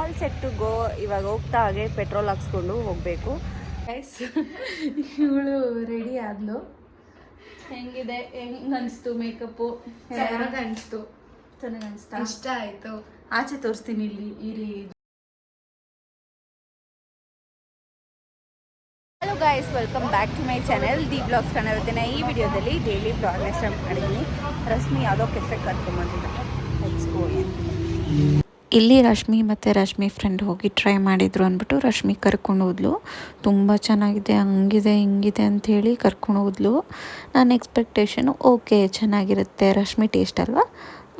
All set to go ಇವಾಗ ಹೋಗ್ತಾ ಹಾಗೆ ಪೆಟ್ರೋಲ್ ಹಾಕ್ಸ್ಕೊಂಡು ಹೋಗಬೇಕು. ಗೈಸ್ ಇವಳು ರೆಡಿ ಆದ್ಲು. ಹೆಂಗಿದೆ? ಹೆಂಗ್ ಅನಿಸ್ತು ಮೇಕಪ್ಪು ಚೆನ್ನಾಗ್ ಅನ್ಸ್ತು. ಚೆನ್ನಾಗಿ ಅನಿಸ್ತಾ? ಇಷ್ಟ ಆಯ್ತು. ಆಚೆ ತೋರಿಸ್ತೀನಿ ಇಲ್ಲಿ ಇರಿ hello guys welcome back to my channel the blogs ಕನ್ನಡದಿನ ಈ ವಿಡಿಯೋದಲ್ಲಿ ಡೈಲಿ ಬ್ಲಾಗ್ನ ಸ್ಟಾರ್ಟ್ ಮಾಡಿದ್ದೀನಿ. ರಶ್ಮಿ ಯಾವುದೋ ಕೆಫೆ ಕರ್ಕೊಂಬಂದಿದ್ದಾರೆ ಲೆಟ್ಸ್ ಗೋ ಇಲ್ಲಿ ರಶ್ಮಿ ಮತ್ತು ರಶ್ಮಿ ಫ್ರೆಂಡ್ ಹೋಗಿ ಟ್ರೈ ಮಾಡಿದ್ರು ಅಂದ್ಬಿಟ್ಟು ರಶ್ಮಿ ಕರ್ಕೊಂಡು ಹೋದ್ಲು. ತುಂಬ ಚೆನ್ನಾಗಿದೆ, ಹಂಗಿದೆ, ಹಿಂಗಿದೆ ಅಂಥೇಳಿ ಕರ್ಕೊಂಡು ಹೋದ್ಲು. ನನ್ನ ಎಕ್ಸ್ಪೆಕ್ಟೇಷನು ಓಕೆ ಚೆನ್ನಾಗಿರುತ್ತೆ. ರಶ್ಮಿ ಟೇಸ್ಟ್ ಅಲ್ವಾ?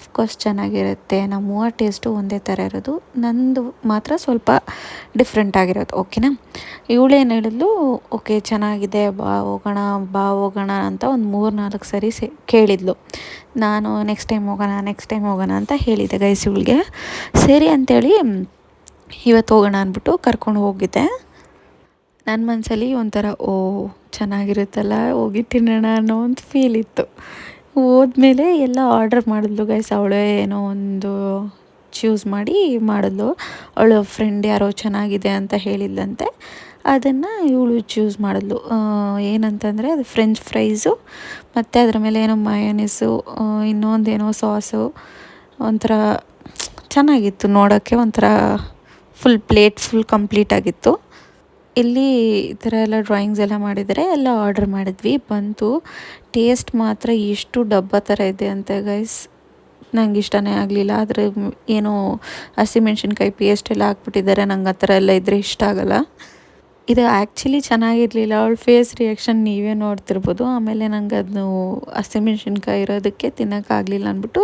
ಅಫ್ಕೋರ್ಸ್ ಚೆನ್ನಾಗಿರುತ್ತೆ. ನಮ್ಮ ಮೂವ ಟೇಸ್ಟು ಒಂದೇ ಥರ ಇರೋದು. ನಂದು ಮಾತ್ರ ಸ್ವಲ್ಪ ಡಿಫ್ರೆಂಟ್ ಆಗಿರೋದು. ಓಕೆನಾ ಇವಳೇನು ಹೇಳಿದ್ಲು? ಓಕೆ ಚೆನ್ನಾಗಿದೆ, ಬಾ ಹೋಗೋಣ ಬಾ ಹೋಗೋಣ ಅಂತ ಒಂದು ಮೂರು ನಾಲ್ಕು ಸರಿ ಸೇ ಕೇಳಿದ್ಲು. ನಾನು ನೆಕ್ಸ್ಟ್ ಟೈಮ್ ಹೋಗೋಣ ನೆಕ್ಸ್ಟ್ ಟೈಮ್ ಹೋಗೋಣ ಅಂತ ಹೇಳಿದೆ ಗೈಸ್ ಇವಳಿಗೆ. ಸರಿ ಅಂತೇಳಿ ಇವತ್ತು ಹೋಗೋಣ ಅಂದ್ಬಿಟ್ಟು ಕರ್ಕೊಂಡು ಹೋಗಿದ್ದೆ. ನನ್ನ ಮನಸ್ಸಲ್ಲಿ ಒಂಥರ ಓ ಚೆನ್ನಾಗಿರುತ್ತಲ್ಲ ಹೋಗಿ ತಿನ್ನೋಣ ಅನ್ನೋ ಒಂದು ಫೀಲ್ ಇತ್ತು. ಹೋದ್ಮೇಲೆ ಎಲ್ಲ ಆರ್ಡರ್ ಮಾಡಿದ್ಲು ಗೈಸ್ ಅವಳೇ ಏನೋ ಒಂದು ಚೂಸ್ ಮಾಡಿ ಮಾಡಿದ್ಲು. ಅವಳು ಫ್ರೆಂಡ್ ಯಾರೋ ಚೆನ್ನಾಗಿದೆ ಅಂತ ಹೇಳಿದ್ಲಂತೆ. ಅದನ್ನು ಇವಳು ಚೂಸ್ ಮಾಡಿದ್ಲು. ಏನಂತಂದರೆ ಅದು ಫ್ರೆಂಚ್ ಫ್ರೈಸು ಮತ್ತು ಅದ್ರ ಮೇಲೆ ಏನೋ ಮಯೋನೀಸು ಇನ್ನೊಂದೇನೋ ಸಾಸು ಒಂಥರ ಚೆನ್ನಾಗಿತ್ತು ನೋಡೋಕ್ಕೆ, ಒಂಥರ ಫುಲ್ ಪ್ಲೇಟ್ ಫುಲ್ ಕಂಪ್ಲೀಟ್ ಆಗಿತ್ತು. ಇಲ್ಲಿ ಈ ಥರ ಎಲ್ಲ ಡ್ರಾಯಿಂಗ್ಸ್ ಎಲ್ಲ ಮಾಡಿದರೆ ಎಲ್ಲ ಆರ್ಡರ್ ಮಾಡಿದ್ವಿ. ಬಂತು. ಟೇಸ್ಟ್ ಮಾತ್ರ ಎಷ್ಟು ಡಬ್ಬ ಥರ ಇದೆ ಅಂತ ಗೈಸ್ ನಂಗೆ ಇಷ್ಟನೇ ಆಗಲಿಲ್ಲ. ಆದರೆ ಏನೋ ಹಸಿಮೆಣ್ಸಿನ್ಕಾಯಿ ಪೇಸ್ಟ್ ಎಲ್ಲ ಹಾಕ್ಬಿಟ್ಟಿದ್ದಾರೆ. ನಂಗೆ ಆ ಥರ ಎಲ್ಲ ಇದ್ದರೆ ಇಷ್ಟ ಆಗಲ್ಲ. ಇದು ಆ್ಯಕ್ಚುಲಿ ಚೆನ್ನಾಗಿರಲಿಲ್ಲ. ಅವಳ ಫೇಸ್ ರಿಯಾಕ್ಷನ್ ನೀವೇ ನೋಡ್ತಿರ್ಬೋದು. ಆಮೇಲೆ ನಂಗೆ ಅದನ್ನು ಹಸಿಮೆಣ್ಸಿನ್ಕಾಯಿ ಇರೋದಕ್ಕೆ ತಿನ್ನೋಕ್ಕಾಗಲಿಲ್ಲ ಅಂದ್ಬಿಟ್ಟು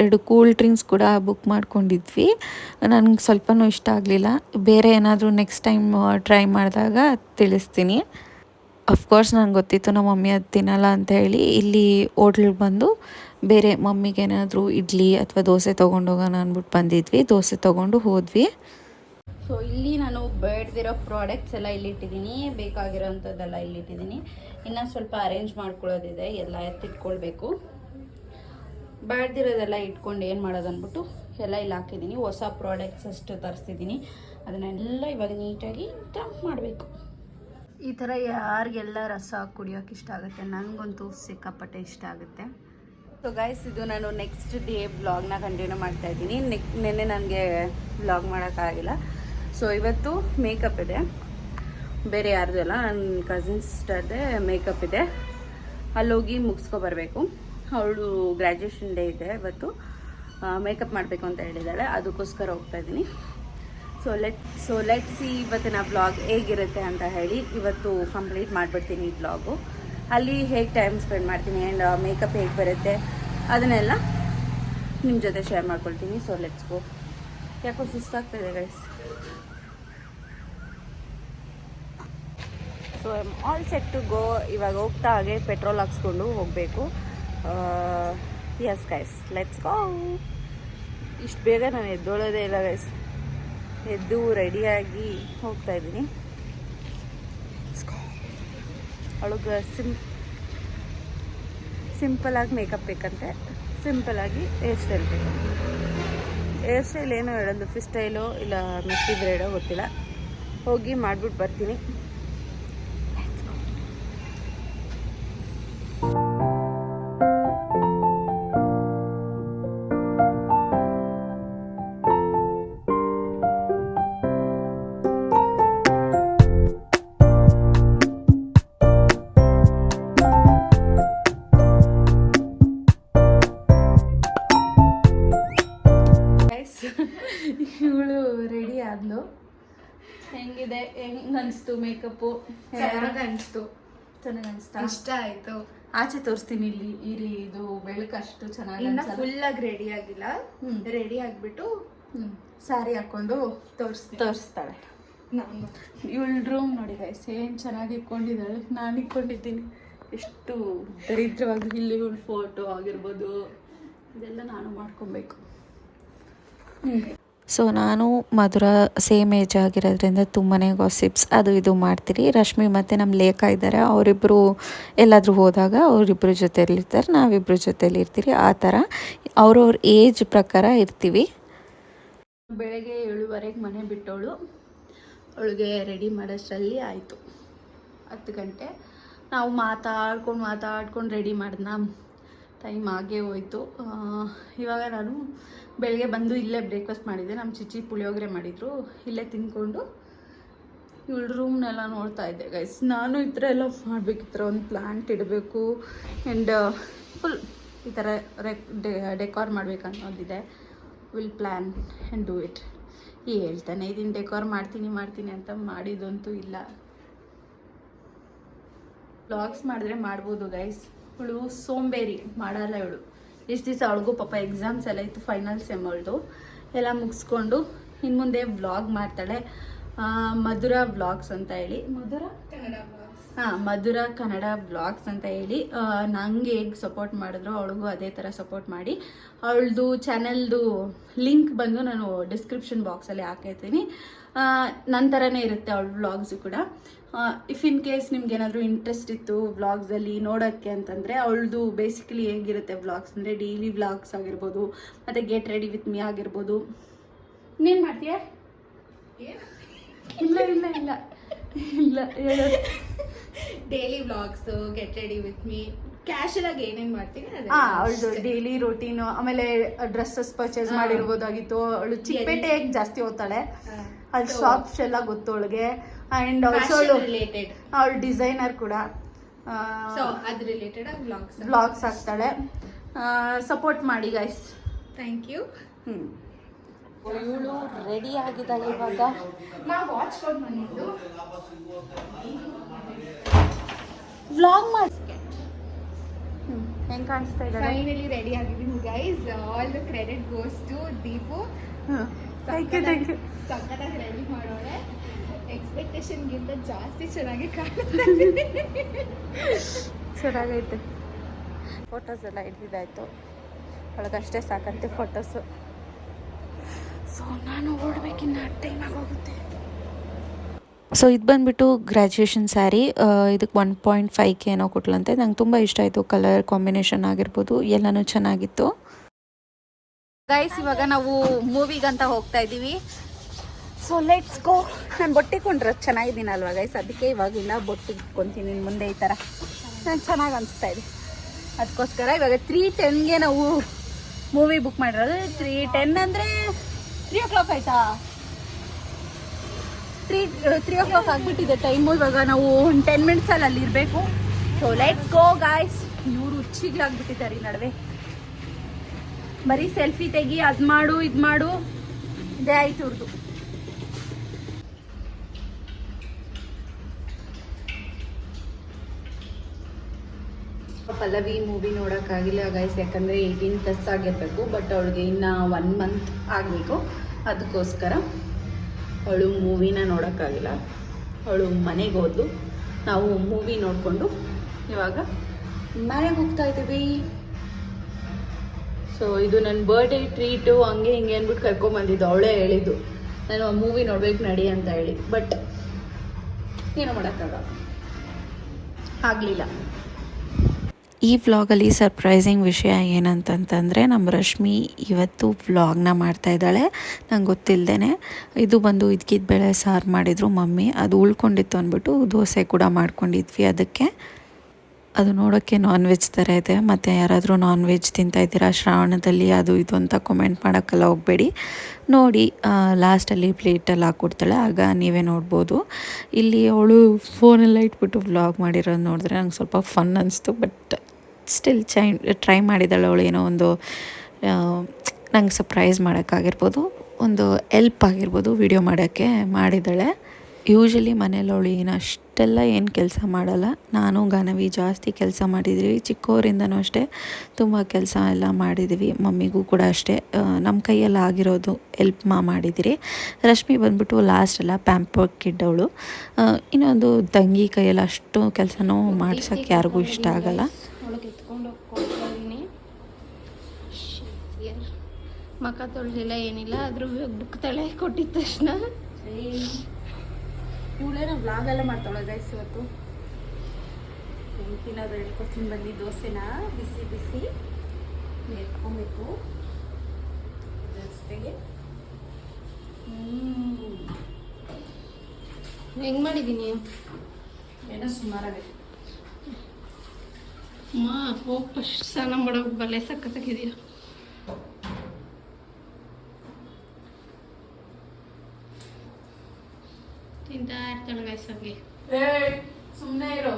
ಎರಡು ಕೂಲ್ ಡ್ರಿಂಕ್ಸ್ ಕೂಡ ಬುಕ್ ಮಾಡ್ಕೊಂಡಿದ್ವಿ. ನನಗೆ ಸ್ವಲ್ಪನೂ ಇಷ್ಟ ಆಗಲಿಲ್ಲ. ಬೇರೆ ಏನಾದರೂ ನೆಕ್ಸ್ಟ್ ಟೈಮ್ ಟ್ರೈ ಮಾಡಿದಾಗ ತಿಳಿಸ್ತೀನಿ. ಅಫ್ಕೋರ್ಸ್ ನಂಗೆ ಗೊತ್ತಿತ್ತು, ನಮ್ಮ ಮಮ್ಮಿ ಅದು ತಿನ್ನಲ್ಲ ಅಂತ ಹೇಳಿ, ಇಲ್ಲಿ ಹೋಟ್ಲಿಗೆ ಬಂದು ಬೇರೆ ಮಮ್ಮಿಗೆ ಏನಾದರೂ ಇಡ್ಲಿ ಅಥವಾ ದೋಸೆ ತೊಗೊಂಡೋಗೋಣ ಅಂದ್ಬಿಟ್ಟು ಬಂದಿದ್ವಿ. ದೋಸೆ ತೊಗೊಂಡು ಹೋದ್ವಿ. ಸೊ ಇಲ್ಲಿ ನಾನು ಬೇಡದಿರೋ ಪ್ರಾಡಕ್ಟ್ಸ್ ಎಲ್ಲ ಇಲ್ಲಿಟ್ಟಿದ್ದೀನಿ, ಬೇಕಾಗಿರೋಂಥದ್ದೆಲ್ಲ ಇಲ್ಲಿಟ್ಟಿದ್ದೀನಿ. ಇನ್ನು ಸ್ವಲ್ಪ ಅರೇಂಜ್ ಮಾಡ್ಕೊಳ್ಳೋದಿದೆ, ಎಲ್ಲ ಎತ್ತಿಟ್ಕೊಳ್ಬೇಕು. ಬೇಡದಿರೋದೆಲ್ಲ ಇಟ್ಕೊಂಡು ಏನು ಮಾಡೋದು ಅಂದ್ಬಿಟ್ಟು ಎಲ್ಲ ಇಲ್ಲಿ ಹಾಕಿದ್ದೀನಿ. ಹೊಸ ಪ್ರಾಡಕ್ಟ್ಸ್ ಅಷ್ಟು ತರಿಸ್ತಿದ್ದೀನಿ ಅದನ್ನೆಲ್ಲ ಇವಾಗ ನೀಟಾಗಿ ಡಂಪ್ ಮಾಡಬೇಕು. ಈ ಥರ ಯಾರಿಗೆಲ್ಲ ರಸ ಕುಡಿಯೋಕೆ ಇಷ್ಟ ಆಗುತ್ತೆ? ನನಗಂತೂ ಸಿಕ್ಕಾಪಟ್ಟೆ ಇಷ್ಟ ಆಗುತ್ತೆ. ಸೊ ಗೈಸ್ ಇದು ನಾನು ನೆಕ್ಸ್ಟ್ ಡೇ ಬ್ಲಾಗ್ನ ಕಂಟಿನ್ಯೂ ಮಾಡ್ತಾ ಇದ್ದೀನಿ. ನೆಕ್, ನಿನ್ನೆ ನನಗೆ ಬ್ಲಾಗ್ ಮಾಡೋಕ್ಕಾಗಿಲ್ಲ ಸೊ ಇವತ್ತು ಮೇಕಪ್ ಇದೆ. ಬೇರೆ ಯಾರ್ದು ಅಲ್ಲ ನನ್ನ ಕಸಿನ್ ಸಿಸ್ಟರ್ದೇ ಮೇಕಪ್ ಇದೆ. ಅಲ್ಲೋಗಿ ಮುಗಿಸ್ಕೊ ಬರಬೇಕು. ಅವಳು ಗ್ರ್ಯಾಜುಯೇಷನ್ ಡೇ ಇದೆ ಇವತ್ತು. ಮೇಕಪ್ ಮಾಡಬೇಕು ಅಂತ ಹೇಳಿದ್ದಾಳೆ ಅದಕ್ಕೋಸ್ಕರ ಹೋಗ್ತಾ ಇದ್ದೀನಿ. So let so let see ಇವತ್ತಿನ ಬ್ಲಾಗ್ ಹೇಗಿರುತ್ತೆ ಅಂತ ಹೇಳಿ ಇವತ್ತು ಕಂಪ್ಲೀಟ್ ಮಾಡಿಬಿಡ್ತೀನಿ ಈ ಬ್ಲಾಗು ಅಲ್ಲಿ ಹೇಗೆ ಟೈಮ್ ಸ್ಪೆಂಡ್ ಮಾಡ್ತೀನಿ ಆ್ಯಂಡ್ ಮೇಕಪ್ ಹೇಗೆ ಬರುತ್ತೆ ಅದನ್ನೆಲ್ಲ ನಿಮ್ಮ ಜೊತೆ ಶೇರ್ ಮಾಡ್ಕೊಳ್ತೀನಿ. ಸೊ ಲೆಟ್ಸ್ ಗೋ ಯಾಕೋ ಸುಸ್ತಾಗ್ತದೆ guys so all set to go ಇವಾಗ ಹೋಗ್ತಾ ಹಾಗೆ ಪೆಟ್ರೋಲ್ ಹಾಕ್ಸ್ಕೊಂಡು ಹೋಗಬೇಕು. ಎಸ್ ಗೈಸ್ ಲೆಟ್ಸ್ ಗೋ ಇಷ್ಟು ಬೇಗ ನಾನು ಎದ್ದೋಳೋದೇ ಇಲ್ಲ ಗೈಸ್ ಎದ್ದು ರೆಡಿಯಾಗಿ ಹೋಗ್ತಾ ಇದ್ದೀನಿ. ಅವಳಿಗೆ ಸಿಂ ಸಿಂಪಲಾಗಿ ಮೇಕಪ್ ಬೇಕಂತೆ. ಸಿಂಪಲಾಗಿ ಹೇರ್ ಸ್ಟೈಲ್ ಬೇಕು. ಹೇರ್ ಸ್ಟೈಲ್ ಏನೋ ಹೇಳೋದು ಫಿ ಸ್ಟೈಲು ಇಲ್ಲ ಮಿಸ್ಸಿ ಬ್ರೇಡೋ ಗೊತ್ತಿಲ್ಲ. ಹೋಗಿ ಮಾಡಿಬಿಟ್ಟು ಬರ್ತೀನಿ. ಮೇಕಪ್ಪು ಚೆನ್ನಾಗ್ ಅನ್ಸ್ತು ಚೆನ್ನಾಗಿ ಅನಿಸ್ತಾ ಇಷ್ಟ ಆಯ್ತು. ಆಚೆ ತೋರಿಸ್ತೀನಿ ಇಲ್ಲಿ ಇರಿ ಇದು ಬೆಳಕಷ್ಟು ಚೆನ್ನಾಗಿ ಇನ್ನ ಅನ್ಸಲ್ಲ ಫುಲ್ ಆಗಿ ರೆಡಿ ಆಗಿಲ್ಲ. ಹ್ಮ್. ರೆಡಿ ಆಗ್ಬಿಟ್ಟು ಸಾರಿ ಸ್ಯಾರಿ ಹಾಕೊಂಡು ತೋರಿಸ್ ತೋರಿಸ್ತಾಳೆ. ನಾನು ಇವಳ ರೂಮ್ ನೋಡಿ ಗೈಸ್ ಏನ್ ಚೆನ್ನಾಗಿ ಇಟ್ಕೊಂಡಿದ್ದಾಳೆ? ನಾನು ಇಟ್ಕೊಂಡಿದ್ದೀನಿ. ಎಷ್ಟು ದರಿದ್ರವಾಗಿ ಇಲ್ಲಿ ಇವಳ ಫೋಟೋ ಆಗಿರ್ಬೋದು. ಇದೆಲ್ಲ ನಾನು ಮಾಡ್ಕೊಬೇಕು. ಸೊ ನಾನು ಮಧುರ ಸೇಮ್ ಏಜ್ ಆಗಿರೋದ್ರಿಂದ ತುಂಬಾ ಗಾಸಿಪ್ಸ್ ಅದು ಇದು ಮಾಡ್ತೀರಿ. ರಶ್ಮಿ ಮತ್ತು ನಮ್ಮ ಲೇಖ ಇದ್ದಾರೆ. ಅವರಿಬ್ಬರು ಎಲ್ಲಾದರೂ ಹೋದಾಗ ಅವರಿಬ್ಬರ ಜೊತೆಯಲ್ಲಿರ್ತಾರೆ. ನಾವಿಬ್ಬರ ಜೊತೆಯಲ್ಲಿರ್ತೀರಿ. ಆ ಥರ ಅವ್ರವ್ರ ಏಜ್ ಪ್ರಕಾರ ಇರ್ತೀವಿ. ಬೆಳಗ್ಗೆ ಏಳುವರೆಗೆ ಮನೆ ಬಿಟ್ಟವಳು ಅವಳಿಗೆ ರೆಡಿ ಮಾಡೋಷ್ಟರಲ್ಲಿ ಆಯಿತು. ಹತ್ತು ಗಂಟೆ. ನಾವು ಮಾತಾಡ್ಕೊಂಡು ಮಾತಾಡ್ಕೊಂಡು ರೆಡಿ ಮಾಡಿದ್ನ? ಟೈಮ್ ಆಗೇ ಹೋಯ್ತು. ಇವಾಗ ನಾನು ಬೆಳಗ್ಗೆ ಬಂದು ಇಲ್ಲೇ ಬ್ರೇಕ್ಫಾಸ್ಟ್ ಮಾಡಿದ್ದೆ ನಮ್ಮ ಚಿಚ್ಚಿ ಪುಳಿಯೋಗರೆ ಮಾಡಿದರು. ಇಲ್ಲೇ ತಿಂದ್ಕೊಂಡು ಇವಳು ರೂಮ್ನೆಲ್ಲ ನೋಡ್ತಾ ಇದ್ದೆ ಗೈಸ್ ನಾನು ಈ ಥರ ಎಲ್ಲ ಮಾಡಬೇಕು ಒಂದು ಪ್ಲ್ಯಾಂಟ್ ಇಡಬೇಕು ಆ್ಯಂಡ್ ಫುಲ್ ಈ ಥರ ರೆಕ್ ಡೆಕೋರ್ ಮಾಡ್ಬೇಕು ಅನ್ನೋದಿದೆ. Will plan and do it ಈ ಹೇಳ್ತಾನೆ ಇದನ್ನು ಡೆಕೋರ್ ಮಾಡ್ತೀನಿ ಮಾಡ್ತೀನಿ ಅಂತ ಮಾಡಿದಂತೂ ಇಲ್ಲ. ಬ್ಲಾಗ್ಸ್ ಮಾಡಿದ್ರೆ ಮಾಡ್ಬೋದು ಗೈಸ್ ಇವಳು ಸೋಂಬೇರಿ ಮಾಡಲ್ಲ ಇವಳು. ಇಷ್ಟು ದಿವಸ ಅವಳಿಗೂ ಪಾಪ ಎಕ್ಸಾಮ್ಸ್ ಎಲ್ಲ ಇತ್ತು ಫೈನಲ್ ಸೆಮ್ ಅವಳದು. ಎಲ್ಲ ಮುಗಿಸ್ಕೊಂಡು ಇನ್ನು ಮುಂದೆ ವ್ಲಾಗ್ ಮಾಡ್ತಾಳೆ. ಮಧುರ ವ್ಲಾಗ್ಸ್ ಅಂತ ಹೇಳಿ. ಮಧುರ. ಹಾಂ ಮಧುರ ಕನ್ನಡ ಬ್ಲಾಗ್ಸ್ ಅಂತ ಹೇಳಿ. ನಂಗೆ ಹೇಗೆ ಸಪೋರ್ಟ್ ಮಾಡಿದ್ರು ಅವಳಿಗೂ ಅದೇ ಥರ ಸಪೋರ್ಟ್ ಮಾಡಿ. ಅವಳದು ಚಾನೆಲ್ದು ಲಿಂಕ್ ಬಂದು ನಾನು ಡಿಸ್ಕ್ರಿಪ್ಷನ್ ಬಾಕ್ಸಲ್ಲಿ ಹಾಕಿರ್ತೀನಿ ಥರನೇ ಇರುತ್ತೆ ಅವಳ ವ್ಲಾಗ್ಸು ಕೂಡ ಇಫ್ ಇನ್ ಕೇಸ್ ನಿಮ್ಗೆ ಏನಾದರೂ ಇಂಟ್ರೆಸ್ಟ್ ಇತ್ತು ವ್ಲಾಗ್ಸಲ್ಲಿ ನೋಡೋಕ್ಕೆ ಅಂತಂದರೆ ಅವಳದು ಬೇಸಿಕಲಿ ಹೇಗಿರುತ್ತೆ ವ್ಲಾಗ್ಸ್ ಅಂದರೆ ಡೈಲಿ ವ್ಲಾಗ್ಸ್ ಆಗಿರ್ಬೋದು ಮತ್ತು ಗೆಟ್ ರೆಡಿ ವಿತ್ ಮೀ ಆಗಿರ್ಬೋದು ಇನ್ನೇನು ಮಾಡ್ತೀಯ? ಇಲ್ಲ ಇಲ್ಲ ಇಲ್ಲ ಇಲ್ಲ ಹೇಳೋದು daily vlogs get ready with me casual ಏನೇನು ಮಾಡ್ತೀನಿ ಹಾ ಅವಳದು. ಡೈಲಿ ರೋಟೀನು ಆಮೇಲೆ ಡ್ರೆಸ್ಸಸ್ ಪರ್ಚೇಸ್. ಮಾಡಿರ್ಬೋದಾಗಿತ್ತು ಅವಳು ಚಿಕ್ಕಪೇಟೆಗೆ ಜಾಸ್ತಿ ಓದ್ತಾಳೆ. ಅಲ್ಲಿ ಶಾಪ್ಸ್ ಎಲ್ಲ ಗೊತ್ತು ಅವಳಿಗೆ ಆ್ಯಂಡ್ ಆಲ್ಸೋ ರಿಲೇಟೆಡ್ ಅವಳು ಡಿಸೈನರ್ ಕೂಡ ಸೊ ಅದ್ ರಿಲೇಟೆಡ್ ಆಗಿ ಬ್ಲಾಗ್ಸ್ ಹಾಕ್ತಾಳೆ ಸಪೋರ್ಟ್ ಮಾಡಿ ಗೈಸ್ ಥ್ಯಾಂಕ್ ಯು ಹ್ಞೂ ಇವಳು ರೆಡಿ ಆಗಿದ್ದಾಳೆ ಇವಾಗ. ವ್ಲಾಗ್ ಮಾಡಿ ಹೆಂಗೆ ಕಾಣಿಸ್ತಾ ಇದ್ದಾರೆ ಫೈನಲಿ ರೆಡಿ ಆಗಿದ್ದೀನಿ guys all the credit goes to Deepu thank you thank you ಸಕ್ಕತ್ತಾಗಿ ready ಮಾಡೋಳೆ ಎಕ್ಸ್ಪೆಕ್ಟೇಷನ್ಗಿಂತ ಜಾಸ್ತಿ ಚೆನ್ನಾಗಿ ಕಾಣಿಸ್ತಾ ಚೆನ್ನಾಗೈತೆ. ಫೋಟೋಸ್ ಎಲ್ಲ ಹಿಡ್ದಿದ್ದಾಯ್ತು. ಒಳಗಷ್ಟೇ ಸಾಕಂತೆ ಫೋಟೋಸು ಸೊ ನಾನು ಓಡಬೇಕಿನ್ನ ಟೈಮ್ ಆಗೋಗುತ್ತೆ. ಸೊ ಇದು ಬಂದುಬಿಟ್ಟು ಗ್ರ್ಯಾಜುಯೇಷನ್ ಸ್ಯಾರಿ ಇದಕ್ಕೆ ಒನ್ ಪಾಯಿಂಟ್ ಫೈವ್ ಕೆ ಏನೋ ಕೊಟ್ಲಂತೆ. ನಂಗೆ ತುಂಬ ಇಷ್ಟ ಆಯಿತು. ಕಲರ್ ಕಾಂಬಿನೇಷನ್ ಆಗಿರ್ಬೋದು. ಎಲ್ಲನೂ ಚೆನ್ನಾಗಿತ್ತು. ಗೈಸ್ ಇವಾಗ ನಾವು ಮೂವಿಗಂತ ಹೋಗ್ತಾ ಇದ್ದೀವಿ. ಸೊ ಲೆಟ್ಸ್ ಗೋ ನಾನು ಬೊಟ್ಟಿಕೊಂಡ್ರೆ ಚೆನ್ನಾಗಿದ್ದೀನಲ್ವಾ ಗೈಸ್ ಅದಕ್ಕೆ ಇವಾಗಿಲ್ಲ ಬೊಟ್ಟಿ ಇಟ್ಕೊತೀನಿ ಮುಂದೆ ಈ ಥರ ನಾನು ಚೆನ್ನಾಗಿ ಅನಿಸ್ತಾ ಇದೆ. ಅದಕ್ಕೋಸ್ಕರ ಇವಾಗ ತ್ರೀ ಟೆನ್ಗೆ ನಾವು ಮೂವಿ ಬುಕ್ ಮಾಡಿರೋದು. ತ್ರೀ ಟೆನ್ ಅಂದರೆ ತ್ರೀ ಓ ಕ್ಲಾಕ್ ಆಯಿತಾ? ತ್ರೀ ತ್ರೀ ಓ ಕ್ಲಾಕ್ ಆಗಿಬಿಟ್ಟಿದೆ ಟೈಮು ಇವಾಗ ನಾವು ಒಂದು ಟೆನ್ ಮಿನಿಟ್ಸಲ್ಲಿ ಅಲ್ಲಿ ಇರಬೇಕು ಸೊ ಲೆಟ್ಸ್ ಗೋ ಗಾಯ್ಸ್ ಇವರು ಹುಚ್ಚಿಗ್ಲಾಗ್ಬಿಟ್ಟಿದ್ದಾರೆ ಈ ನಡುವೆ. ಬರೀ ಸೆಲ್ಫಿ ತೆಗಿ, ಅದು ಮಾಡು, ಇದು ಮಾಡು. ಇದೇ ಆಯ್ತು ಇವ್ರದ್ದು ಪಲ್ಲವಿ ಮೂವಿ ನೋಡೋಕ್ಕಾಗಿಲ್ಲ ಗೈಸ್ ಯಾಕಂದರೆ ಏಯ್ಟೀನ್ ಪ್ಲಸ್ ಆಗಿರಬೇಕು ಬಟ್ ಅವಳಿಗೆ ಇನ್ನು ಒನ್ ಮಂತ್ ಆಗಬೇಕು. ಅದಕ್ಕೋಸ್ಕರ ಅವಳು ಮೂವಿನ ನೋಡೋಕ್ಕಾಗಿಲ್ಲ ಅವಳು ಮನೆಗೆ ಹೋದ್ಲು. ನಾವು ಮೂವಿ ನೋಡಿಕೊಂಡು ಇವಾಗ ಮನೆಗೆ ಹೋಗ್ತಾ ಇದ್ದೀವಿ. ಸೊ ಇದು ನನ್ನ ಬರ್ಡೇ ಟ್ರೀಟು ಹಂಗೆ ಹಿಂಗೆ ಅಂದ್ಬಿಟ್ಟು ಕರ್ಕೊಂಬಂದಿದ್ದು ಅವಳೇ ಹೇಳಿದ್ದು. ನಾನು ಆ ಮೂವಿ ನೋಡ್ಬೇಕು ನಡಿ ಅಂತ ಹೇಳಿ. ಬಟ್ ಏನು ಮಾಡೋಕ್ಕಾಗಲ್ಲ. ಆಗಲಿಲ್ಲ. ಈ ವ್ಲಾಗಲ್ಲಿ ಸರ್ಪ್ರೈಸಿಂಗ್ ವಿಷಯ ಏನಂತಂತಂದರೆ ನಮ್ಮ ರಶ್ಮಿ ಇವತ್ತು ವ್ಲಾಗ್ನ ಮಾಡ್ತಾ ಇದ್ದಾಳೆ. ನಂಗೆ ಗೊತ್ತಿಲ್ಲದೇ ಇದು ಬಂದು ಇದ್ಕಿದ ಬೇಳೆ ಸಾರು ಮಾಡಿದರು ಮಮ್ಮಿ. ಅದು ಉಳ್ಕೊಂಡಿತ್ತು ಅಂದ್ಬಿಟ್ಟು ದೋಸೆ ಕೂಡ ಮಾಡ್ಕೊಂಡಿದ್ವಿ ಅದಕ್ಕೆ. ಅದು ನೋಡೋಕ್ಕೆ ನಾನ್ ವೆಜ್ ಥರ ಇದೆ. ಮತ್ತು ಯಾರಾದರೂ ನಾನ್ ವೆಜ್ ತಿಂತಾ ಇದ್ದೀರಾ, ಶ್ರಾವಣದಲ್ಲಿ ಅದು ಇದು ಅಂತ ಕಮೆಂಟ್ ಮಾಡೋಕ್ಕೆಲ್ಲ ಹೋಗಬೇಡಿ. ನೋಡಿ ಲಾಸ್ಟಲ್ಲಿ ಪ್ಲೇಟಲ್ಲಿ ಹಾಕ್ಕೊಡ್ತಾಳೆ, ಆಗ ನೀವೇ ನೋಡ್ಬೋದು. ಇಲ್ಲಿ ಅವಳು ಫೋನೆಲ್ಲ ಇಟ್ಬಿಟ್ಟು ವ್ಲಾಗ್ ಮಾಡಿರೋದು ನೋಡಿದ್ರೆ ನಂಗೆ ಸ್ವಲ್ಪ ಫನ್ ಅನಿಸ್ತು ಬಟ್ ಸ್ಟಿಲ್ ಚೈ ಟ್ರೈ ಮಾಡಿದ್ದಾಳೆ ಅವಳು ಏನೋ ಒಂದು ನಂಗೆ ಸರ್ಪ್ರೈಸ್ ಮಾಡೋಕ್ಕಾಗಿರ್ಬೋದು, ಒಂದು ಎಲ್ಪ್ ಆಗಿರ್ಬೋದು ವಿಡಿಯೋ ಮಾಡೋಕ್ಕೆ ಮಾಡಿದ್ದಾಳೆ ಯೂಶಲಿ ಮನೇಲಿ ಅವಳು ಏನು ಅಷ್ಟೆಲ್ಲ ಏನು ಕೆಲಸ ಮಾಡಲ್ಲ. ನಾನು ಗಾನವಿ ಜಾಸ್ತಿ ಕೆಲಸ ಮಾಡಿದ್ವಿ. ಚಿಕ್ಕವರಿಂದನೂ ಅಷ್ಟೇ ತುಂಬ ಕೆಲಸ ಎಲ್ಲ ಮಾಡಿದ್ವಿ. ಮಮ್ಮಿಗೂ ಕೂಡ ಅಷ್ಟೇ. ನಮ್ಮ ಕೈಯಲ್ಲಿ ಆಗಿರೋದು ಎಲ್ಪ್ ಮಾ ಮಾಡಿದಿರಿ. ರಶ್ಮಿ ಬಂದ್ಬಿಟ್ಟು ಲಾಸ್ಟ್ ಎಲ್ಲ ಪ್ಯಾಂಪರ್ ಕಿಡ್ ಅವಳು. ಇನ್ನೊಂದು ತಂಗಿ ಕೈಯಲ್ಲಿ ಅಷ್ಟು ಕೆಲಸನೂ ಮಾಡ್ಸೋಕ್ಕೆ ಯಾರಿಗೂ ಇಷ್ಟ ಆಗಲ್ಲ. ಮಕ್ಕ ತೊಳೆದಿಲ್ಲ ಏನಿಲ್ಲ ಅದ್ರ ಬುಕ್ತಾಳೆ ಕೊಟ್ಟಿದ ತಕ್ಷಣ. ಇವಳೇನೋ ವ್ಲಾಗ್ ಎಲ್ಲ ಮಾಡ್ತಾಳೆ ಗೈಸ್ ಇವತ್ತು? ತಿನ್ನೋದು ಹೇಳ್ಕೊತೀನಿ ಬನ್ನಿ ದೋಸೆನ? ಬಿಸಿ ಬಿಸಿ. ಎತ್ಕೊಬೇಕು ಜೊತೆಗೆ ಹೆಂಗೆ ಮಾಡಿದ್ದೀನಿ ಏನೋ ಸುಮಾರಾಗಿ ಮಾ ಹೋಗಿ ಫಸ್ಟ್ ಸ್ನಾನ ಮಾಡೋಕ್ಕೆ ಬಲೆ ಸಕ್ಕತ್ತಾಗಿದೆಯಾ ಸುಮ್ಮನೆ ಇರೋ.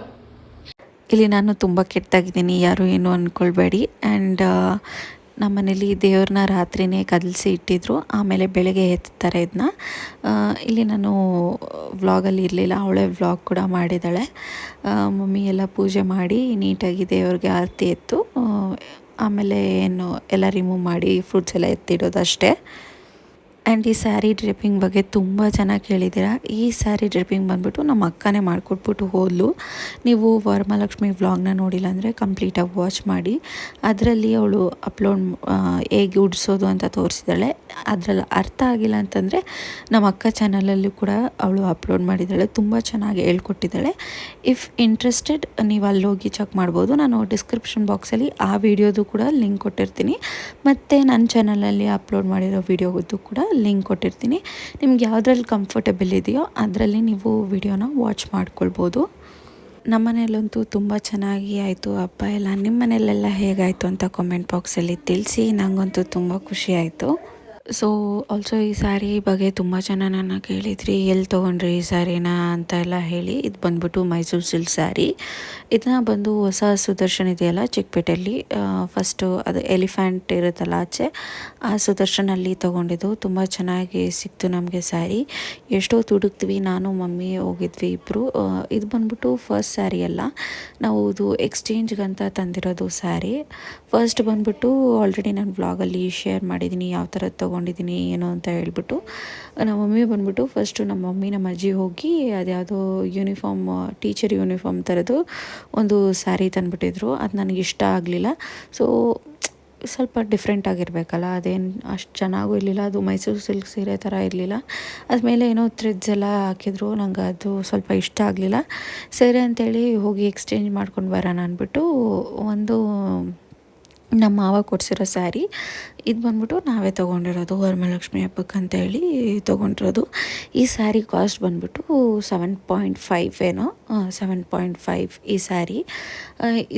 ಇಲ್ಲಿ ನಾನು ತುಂಬ ಕೆಟ್ಟಾಗಿದ್ದೀನಿ ಯಾರು ಏನು ಅಂದ್ಕೊಳ್ಬೇಡಿ ಆ್ಯಂಡ್ ನಮ್ಮ ಮನೇಲಿ ದೇವ್ರನ್ನ ರಾತ್ರಿನೇ ಕದಲಿಸಿ ಇಟ್ಟಿದ್ರು ಆಮೇಲೆ ಬೆಳಗ್ಗೆ ಎತ್ತಾರೆ ಇದನ್ನ ಇಲ್ಲಿ ನಾನು ವ್ಲಾಗಲ್ಲಿ ಇರಲಿಲ್ಲ ಅವಳೇ ವ್ಲಾಗ್ ಕೂಡ ಮಾಡಿದ್ದಾಳೆ. ಮಮ್ಮಿ ಎಲ್ಲ ಪೂಜೆ ಮಾಡಿ ನೀಟಾಗಿ ದೇವ್ರಿಗೆ ಆರತಿ ಎತ್ತು ಆಮೇಲೆ ಏನು ಎಲ್ಲ ರಿಮೂವ್ ಮಾಡಿ ಫ್ರೂಟ್ಸ್ ಎಲ್ಲ ಎತ್ತಿಡೋದು ಅಷ್ಟೇ. ಆ್ಯಂಡ್ ಈ ಸ್ಯಾರಿ ಡ್ರಿಪ್ಪಿಂಗ್ ಬಗ್ಗೆ ತುಂಬ ಚೆನ್ನಾಗಿ ಕೇಳಿದ್ದೀರ? ಈ ಸ್ಯಾರಿ ಡ್ರಿಪ್ಪಿಂಗ್ ಬಂದ್ಬಿಟ್ಟು ನಮ್ಮ ಅಕ್ಕನೇ ಮಾಡಿಕೊಟ್ಬಿಟ್ಟು ಹೋದ್ಲು. ನೀವು ವರಮಹಾಲಕ್ಷ್ಮಿ ವ್ಲಾಗ್ನ ನೋಡಿಲ್ಲ ಅಂದರೆ ಕಂಪ್ಲೀಟಾಗಿ ವಾಚ್ ಮಾಡಿ. ಅದರಲ್ಲಿ ಅವಳು ಅಪ್ಲೋಡ್ ಹೇಗೆ ಉಡ್ಸೋದು ಅಂತ ತೋರಿಸಿದ್ದಾಳೆ. ಅದರಲ್ಲಿ ಅರ್ಥ ಆಗಿಲ್ಲ ಅಂತಂದರೆ ನಮ್ಮ ಅಕ್ಕ ಚಾನಲಲ್ಲೂ ಕೂಡ ಅವಳು ಅಪ್ಲೋಡ್ ಮಾಡಿದ್ದಾಳೆ. ತುಂಬ ಚೆನ್ನಾಗಿ ಹೇಳ್ಕೊಟ್ಟಿದ್ದಾಳೆ. ಇಫ್ ಇಂಟ್ರೆಸ್ಟೆಡ್ ನೀವು ಅಲ್ಲಿ ಹೋಗಿ ಚೆಕ್ ಮಾಡ್ಬೋದು. ನಾನು ಡಿಸ್ಕ್ರಿಪ್ಷನ್ ಬಾಕ್ಸಲ್ಲಿ ಆ ವಿಡಿಯೋದು ಕೂಡ ಲಿಂಕ್ ಕೊಟ್ಟಿರ್ತೀನಿ. ಮತ್ತು ನನ್ನ ಚಾನಲಲ್ಲಿ ಅಪ್ಲೋಡ್ ಮಾಡಿರೋ ವಿಡಿಯೋದು ಕೂಡ ಲಿಂಕ್ ಕೊಟ್ಟಿರ್ತೀನಿ. ನಿಮ್ಗೆ ಯಾವುದ್ರಲ್ಲಿ ಕಂಫರ್ಟಬಲ್ ಇದೆಯೋ ಅದರಲ್ಲಿ ನೀವು ವಿಡಿಯೋನ ವಾಚ್ ಮಾಡ್ಕೊಳ್ಬೋದು. ನಮ್ಮ ಮನೇಲಂತೂ ತುಂಬ ಚೆನ್ನಾಗಿ ಆಯಿತು ಹಬ್ಬ ಎಲ್ಲ. ನಿಮ್ಮ ಮನೇಲೆಲ್ಲ ಹೇಗಾಯಿತು ಅಂತ ಕಾಮೆಂಟ್ ಬಾಕ್ಸಲ್ಲಿ ತಿಳಿಸಿ. ನನಗಂತೂ ತುಂಬ ಖುಷಿ ಆಯಿತು. ಸೊ ಆಲ್ಸೋ ಈ ಸ್ಯಾರಿ ಬಗ್ಗೆ ತುಂಬ ಜನ ನನ್ನ ಕೇಳಿದ್ರಿ ಎಲ್ಲಿ ತೊಗೊಂಡ್ರಿ ಈ ಸ್ಯಾರಿನ ಅಂತ ಎಲ್ಲ ಹೇಳಿ, ಇದು ಬಂದ್ಬಿಟ್ಟು ಮೈಸೂರು ಸಿಲ್ಕ್ ಸ್ಯಾರಿ ಇದನ್ನ ಬಂದು ಹೊಸ ಸುದರ್ಶನ್ ಇದೆಯಲ್ಲ ಚಿಕ್ಕಪೇಟೆಯಲ್ಲಿ ಫಸ್ಟು ಅದು ಎಲಿಫೆಂಟ್ ಇರುತ್ತಲ್ಲ ಆಚೆ, ಆ ಸುದರ್ಶನಲ್ಲಿ ತೊಗೊಂಡಿದ್ದು. ತುಂಬ ಚೆನ್ನಾಗಿ ಸಿಕ್ತು ನಮಗೆ ಸ್ಯಾರಿ ಎಷ್ಟೋ ತುಡುಕ್ತೀವಿ ನಾನು, ಮಮ್ಮಿ, ಹೋಗಿದ್ವಿ ಇಬ್ಬರು ಇದು ಬಂದ್ಬಿಟ್ಟು ಫಸ್ಟ್ ಸ್ಯಾರಿ ಅಲ್ಲ. ನಾವು ಇದು ಎಕ್ಸ್ಚೇಂಜ್ಗಂತ ತಂದಿರೋದು ಸ್ಯಾರಿ ಫಸ್ಟ್ ಬಂದ್ಬಿಟ್ಟು ಆಲ್ರೆಡಿ ನಾನು ಬ್ಲಾಗಲ್ಲಿ ಶೇರ್ ಮಾಡಿದ್ದೀನಿ ಯಾವ ಥರ ತೊಗೊಂಡಿದ್ದೀನಿ, ಏನು ಅಂತ ಹೇಳ್ಬಿಟ್ಟು. ನಮ್ಮ ಮಮ್ಮಿ ಬಂದ್ಬಿಟ್ಟು ಫಸ್ಟು ನಮ್ಮ ಮಮ್ಮಿ ನಮ್ಮ ಅಜ್ಜಿ ಹೋಗಿ ಅದ್ಯಾವುದೋ ಯೂನಿಫಾರ್ಮ್ ಟೀಚರ್ ಯೂನಿಫಾರ್ಮ್ ಥರದ್ದು ಒಂದು ಸ್ಯಾರಿ ತಂದುಬಿಟ್ಟಿದ್ರು. ಅದು ನನಗೆ ಇಷ್ಟ ಆಗಲಿಲ್ಲ. ಸೊ ಸ್ವಲ್ಪ ಡಿಫ್ರೆಂಟ್ ಆಗಿರಬೇಕಲ್ಲ, ಅದೇನು ಅಷ್ಟು ಚೆನ್ನಾಗೂ ಇರಲಿಲ್ಲ, ಅದು ಮೈಸೂರು ಸಿಲ್ಕ್ ಸೀರೆ ಥರ ಇರಲಿಲ್ಲ. ಅದ್ಮೇಲೆ ಏನೋ ಥ್ರೆಡ್ಸ್ ಎಲ್ಲ ಹಾಕಿದ್ರು, ನಂಗೆ ಅದು ಸ್ವಲ್ಪ ಇಷ್ಟ ಆಗಲಿಲ್ಲ. ಸೀರೆ ಅಂತೇಳಿ ಹೋಗಿ ಎಕ್ಸ್ಚೇಂಜ್ ಮಾಡ್ಕೊಂಡು ಬರೋಣ ಅಂದ್ಬಿಟ್ಟು ಒಂದು ನಮ್ಮ ಮಾವ ಕೊಡಿಸಿರೋ ಸ್ಯಾರಿ. ಇದು ಬಂದ್ಬಿಟ್ಟು ನಾವೇ ತೊಗೊಂಡಿರೋದು ವರಮಹಾಲಕ್ಷ್ಮಿ ಹಬ್ಬಕ್ಕೆ ಅಂತ ಹೇಳಿ ತೊಗೊಂಡಿರೋದು. ಈ ಸ್ಯಾರಿ ಕಾಸ್ಟ್ ಬಂದ್ಬಿಟ್ಟು ಸೆವೆನ್ ಪಾಯಿಂಟ್ ಫೈವ್ ಏನೋ ಸೆವೆನ್ ಪಾಯಿಂಟ್ ಫೈವ್ ಈ ಸ್ಯಾರಿ.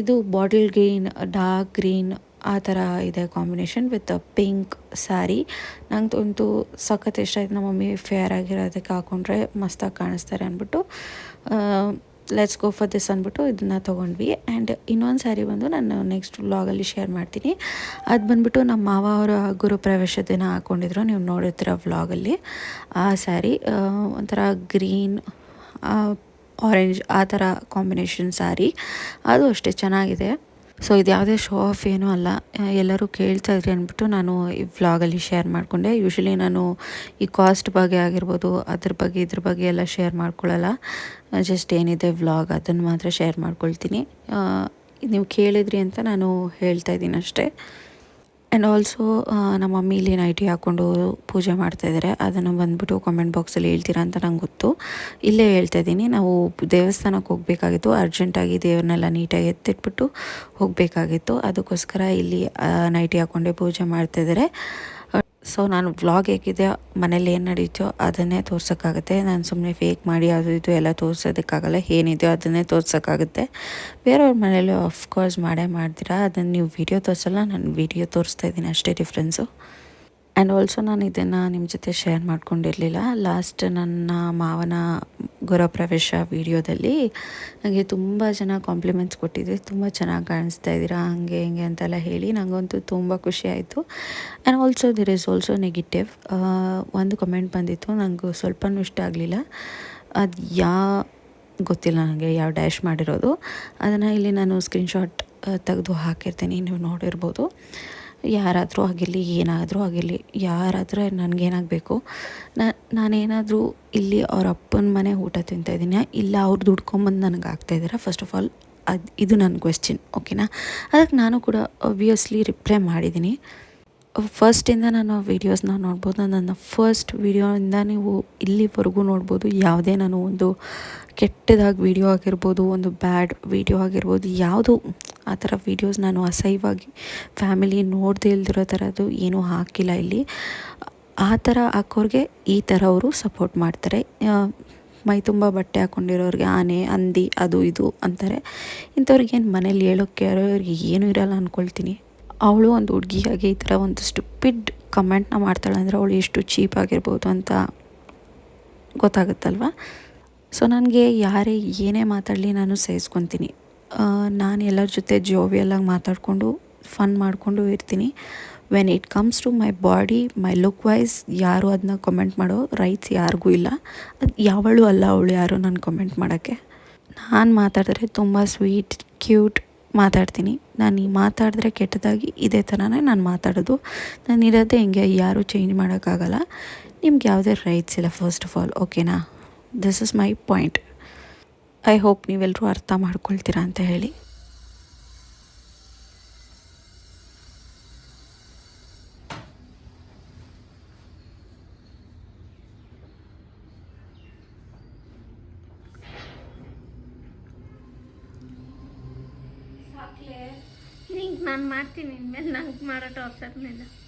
ಇದು ಬಾಟಲ್ ಗ್ರೀನ್, ಡಾರ್ಕ್ ಗ್ರೀನ್ ಆ ಥರ ಇದೆ ಕಾಂಬಿನೇಷನ್ ವಿತ್ ಪಿಂಕ್ ಸ್ಯಾರಿ. ನಂಗೆ ಅಂತೂ ಸಖತ್ ಇಷ್ಟ. ಆಯ್ತು ನಮ್ಮ ಮಮ್ಮಿ ಫೇರ್ ಆಗಿರೋದಕ್ಕೆ ಹಾಕೊಂಡ್ರೆ ಮಸ್ತಾಗಿ ಕಾಣಿಸ್ತಾರೆ ಅಂದ್ಬಿಟ್ಟು ಲೆಟ್ಸ್ ಗೋ ಫಾರ್ ದಿಸ್ ಅಂದ್ಬಿಟ್ಟು ಇದನ್ನು ತೊಗೊಂಡ್ವಿ. ಆ್ಯಂಡ್ ಇನ್ನೊಂದು ಸ್ಯಾರಿ ಬಂದು ನಾನು ನೆಕ್ಸ್ಟ್ ವ್ಲಾಗಲ್ಲಿ ಶೇರ್ ಮಾಡ್ತೀನಿ. ಅದು ಬಂದ್ಬಿಟ್ಟು ನಮ್ಮ ಮಾವ ಅವರ ಗುರುಪ್ರವೇಶ ದಿನ ಹಾಕ್ಕೊಂಡಿದ್ರು ನೀವು ನೋಡಿದ್ರ ವ್ಲಾಗಲ್ಲಿ ಆ ಸ್ಯಾರಿ ಒಂಥರ ಗ್ರೀನ್ ಆರೆಂಜ್ ಆ ಥರ ಕಾಂಬಿನೇಷನ್ ಸ್ಯಾರಿ ಅದು ಅಷ್ಟೇ ಚೆನ್ನಾಗಿದೆ. ಸೊ ಇದು ಯಾವುದೇ ಶೋ ಆಫ್ ಏನೂ ಅಲ್ಲ. ಎಲ್ಲರೂ ಕೇಳ್ತಾ ಇದ್ರಿ ಅಂದ್ಬಿಟ್ಟು ನಾನು ಈ ವ್ಲಾಗಲ್ಲಿ ಶೇರ್ ಮಾಡಿಕೊಂಡೆ. ಯೂಶ್ವಲಿ ನಾನು ಈ ಕಾಸ್ಟ್ ಬಗ್ಗೆ ಆಗಿರ್ಬೋದು, ಅದ್ರ ಬಗ್ಗೆ, ಇದ್ರ ಬಗ್ಗೆ ಎಲ್ಲ ಶೇರ್ ಮಾಡ್ಕೊಳ್ಳಲ್ಲ. ಜಸ್ಟ್ ಏನಿದೆ ವ್ಲಾಗ್ ಅದನ್ನು ಮಾತ್ರ ಶೇರ್ ಮಾಡ್ಕೊಳ್ತೀನಿ. ನೀವು ಕೇಳಿದ್ರಿ ಅಂತ ನಾನು ಹೇಳ್ತಾ ಇದ್ದೀನಿ ಅಷ್ಟೇ. ಆ್ಯಂಡ್ ಆಲ್ಸೋ ನಮ್ಮ ಮಮ್ಮಿ ಇಲ್ಲಿ ನೈಟಿ ಹಾಕ್ಕೊಂಡು ಪೂಜೆ ಮಾಡ್ತಾಯಿದ್ದಾರೆ ಅದನ್ನು ಬಂದುಬಿಟ್ಟು ಕಮೆಂಟ್ ಬಾಕ್ಸಲ್ಲಿ ಹೇಳ್ತೀರಾ ಅಂತ ನಂಗೆ ಗೊತ್ತು. ಇಲ್ಲೇ ಹೇಳ್ತಾ ಇದ್ದೀನಿ. ನಾವು ದೇವಸ್ಥಾನಕ್ಕೆ ಹೋಗಬೇಕಾಗಿತ್ತು. ಅರ್ಜೆಂಟಾಗಿ ದೇವ್ರನ್ನೆಲ್ಲ ನೀಟಾಗಿ ಎತ್ತಿಟ್ಬಿಟ್ಟು ಹೋಗಬೇಕಾಗಿತ್ತು. ಅದಕ್ಕೋಸ್ಕರ ಇಲ್ಲಿ ನೈಟಿ ಹಾಕ್ಕೊಂಡೆ ಪೂಜೆ ಮಾಡ್ತಾಯಿದ್ದಾರೆ ಸೊ ನಾನು ವ್ಲಾಗ್ ಹೇಗಿದೆ, ಮನೇಲಿ ಏನು ನಡೀತೋ ಅದನ್ನೇ ತೋರ್ಸೋಕ್ಕಾಗುತ್ತೆ. ನಾನು ಸುಮ್ಮನೆ ಫೇಕ್ ಮಾಡಿ ಅದು ಇದು ಎಲ್ಲ ತೋರ್ಸೋದಕ್ಕಾಗಲ್ಲ ಏನಿದೆಯೋ ಅದನ್ನೇ ತೋರ್ಸೋಕ್ಕಾಗುತ್ತೆ. ಬೇರೆಯವ್ರ ಮನೇಲಿ ಆಫ್ಕೋರ್ಸ್ ಮಾಡೇ ಮಾಡ್ತೀರಾ, ಅದನ್ನು ನೀವು ವಿಡಿಯೋ ತೋರಿಸಲ್ಲ, ನಾನು ವಿಡಿಯೋ ತೋರಿಸ್ತಾ ಇದ್ದೀನಿ ಅಷ್ಟೇ ಡಿಫ್ರೆನ್ಸು ಆ್ಯಂಡ್ ಆಲ್ಸೋ ನಾನು ಇದನ್ನು ನಿಮ್ಮ ಜೊತೆ ಶೇರ್ ಮಾಡ್ಕೊಂಡಿರಲಿಲ್ಲ. ಲಾಸ್ಟ್ ನನ್ನ ಮಾವನ ಗೃಹಪ್ರವೇಶ ವಿಡಿಯೋದಲ್ಲಿ ನನಗೆ ತುಂಬ ಜನ ಕಾಂಪ್ಲಿಮೆಂಟ್ಸ್ ಕೊಟ್ಟಿದ್ರಿ. ತುಂಬ ಚೆನ್ನಾಗಿ ಕಾಣಿಸ್ತಾ ಇದ್ದೀರಾ, ಹಂಗೆ ಹಿಂಗೆ ಅಂತೆಲ್ಲ ಹೇಳಿ ನನಗಂತೂ ತುಂಬ ಖುಷಿ ಆಯಿತು. And also there is also negative ಒಂದು ಕಮೆಂಟ್ ಬಂದಿತ್ತು ನನಗೂ ಸ್ವಲ್ಪನೂ ಇಷ್ಟ ಆಗಲಿಲ್ಲ. ಅದು ಯಾ, ಗೊತ್ತಿಲ್ಲ ನನಗೆ ಯಾವ ಡ್ಯಾಶ್ ಮಾಡಿರೋದು. ಅದನ್ನು ಇಲ್ಲಿ ನಾನು ಸ್ಕ್ರೀನ್ಶಾಟ್ ತೆಗೆದು ಹಾಕಿರ್ತೀನಿ, ನೀವು ನೋಡಿರ್ಬೋದು. ಯಾರಾದರೂ ಆಗಿರಲಿ ಏನಾದರೂ ಆಗಿರಲಿ ಯಾರಾದರೂ ನನಗೇನಾಗಬೇಕು ನಾನೇನಾದರೂ ಇಲ್ಲಿ ಅವ್ರ ಅಪ್ಪನ ಮನೆ ಊಟ ತಿಂತಾಯಿದ್ದೀನಿ ಇಲ್ಲ ಅವ್ರು ದುಡ್ಕೊಂಬಂದು ನನಗೆ ಆಗ್ತಾಯಿದ್ದೀರಾ ಫಸ್ಟ್ ಆಫ್ ಆಲ್ ಅದು, ಇದು ನನ್ನ ಕ್ವೆಶ್ಚನ್ ಓಕೆನಾ ಅದಕ್ಕೆ ನಾನು ಕೂಡ ಒಬ್ವಿಯಸ್ಲಿ ರಿಪ್ಲೈ ಮಾಡಿದ್ದೀನಿ. ಫಸ್ಟಿಂದ ನಾನು ವೀಡಿಯೋಸ್ನ ನೋಡ್ಬೋದು, ನನ್ನ ಫಸ್ಟ್ ವೀಡಿಯೋಯಿಂದ ನೀವು ಇಲ್ಲಿವರೆಗೂ ನೋಡ್ಬೋದು, ಯಾವುದೇ ನಾನು ಒಂದು ಕೆಟ್ಟದಾಗಿ ವೀಡಿಯೋ ಆಗಿರ್ಬೋದು, ಒಂದು ಬ್ಯಾಡ್ ವೀಡಿಯೋ ಆಗಿರ್ಬೋದು, ಯಾವುದು ಆ ಥರ ವೀಡಿಯೋಸ್ ನಾನು ಅಸಹ್ಯವಾಗಿ ಫ್ಯಾಮಿಲಿ ನೋಡದೇ ಇಲ್ದಿರೋ ಥರದ್ದು ಏನೂ ಹಾಕಿಲ್ಲ ಇಲ್ಲಿ. ಆ ಥರ ಹಾಕೋರಿಗೆ ಈ ಥರ ಅವರು ಸಪೋರ್ಟ್ ಮಾಡ್ತಾರೆ. ಮೈ ತುಂಬ ಬಟ್ಟೆ ಹಾಕ್ಕೊಂಡಿರೋರಿಗೆ ಆನೆ, ಹಂದಿ, ಅದು ಇದು ಅಂತಾರೆ. ಇಂಥವ್ರಿಗೇನು ಮನೇಲಿ ಹೇಳೋಕ್ಕೆ ಅವ್ರಿಗೆ ಏನೂ ಇರಲ್ಲ ಅಂದ್ಕೊಳ್ತೀನಿ ಅವಳು ಒಂದು ಹುಡುಗಿಯಾಗಿ ಈ ಥರ ಒಂದು ಸ್ಟುಪಿಡ್ ಕಮೆಂಟ್ನ ಮಾಡ್ತಾಳೆ ಅಂದರೆ ಅವಳು ಎಷ್ಟು ಚೀಪ್ ಆಗಿರ್ಬೋದು ಅಂತ ಗೊತ್ತಾಗುತ್ತಲ್ವ? ಸೊ ನನಗೆ ಯಾರೇ ಏನೇ ಮಾತಾಡಲಿ ನಾನು ಸಹಿಸ್ಕೊತೀನಿ. ನಾನು ಎಲ್ಲರ ಜೊತೆ ಜೋವಿಯಲಾಗಿ ಮಾತಾಡಿಕೊಂಡು ಫನ್ ಮಾಡಿಕೊಂಡು ಇರ್ತೀನಿ. When it comes to my body my look wise ಯಾರು ಅದನ್ನ ಕಮೆಂಟ್ ಮಾಡೋ ರೈಟ್ಸ್ ಯಾರಿಗೂ ಇಲ್ಲ. ಅದು ಯಾವಳು ಅಲ್ಲ ಅವಳು ಯಾರು ನಾನು ಕಮೆಂಟ್ ಮಾಡೋಕ್ಕೆ. ನಾನು ಮಾತಾಡಿದ್ರೆ ತುಂಬ ಸ್ವೀಟ್ ಕ್ಯೂಟ್ ಮಾತಾಡ್ತೀನಿ. ನಾನು ಈ ಮಾತಾಡಿದ್ರೆ ಕೆಟ್ಟದಾಗಿ ಇದೇ ಥರನೇ ನಾನು ಮಾತಾಡೋದು. ನಾನು ಇರೋದೇ ಹಿಂಗೆ, ಯಾರೂ ಚೇಂಜ್ ಮಾಡೋಕ್ಕಾಗಲ್ಲ. ನಿಮ್ಗೆ ಯಾವುದೇ ರೈಟ್ಸ್ ಇಲ್ಲ ಫಸ್ಟ್ ಆಫ್ ಆಲ್ ಓಕೆನಾ this is my point I hope ನೀವೆಲ್ಲರೂ ಅರ್ಥ ಮಾಡ್ಕೊಳ್ತೀರಾ ಅಂತ ಹೇಳಿ. ನಾನು ಮಾಡ್ತೀನಿ. ಇನ್ಮೇಲೆ ನಂಗೆ ಮಾಡೋ ಟಾರ್ಚರ್ನೆಲ್ಲ ಹಾಯ್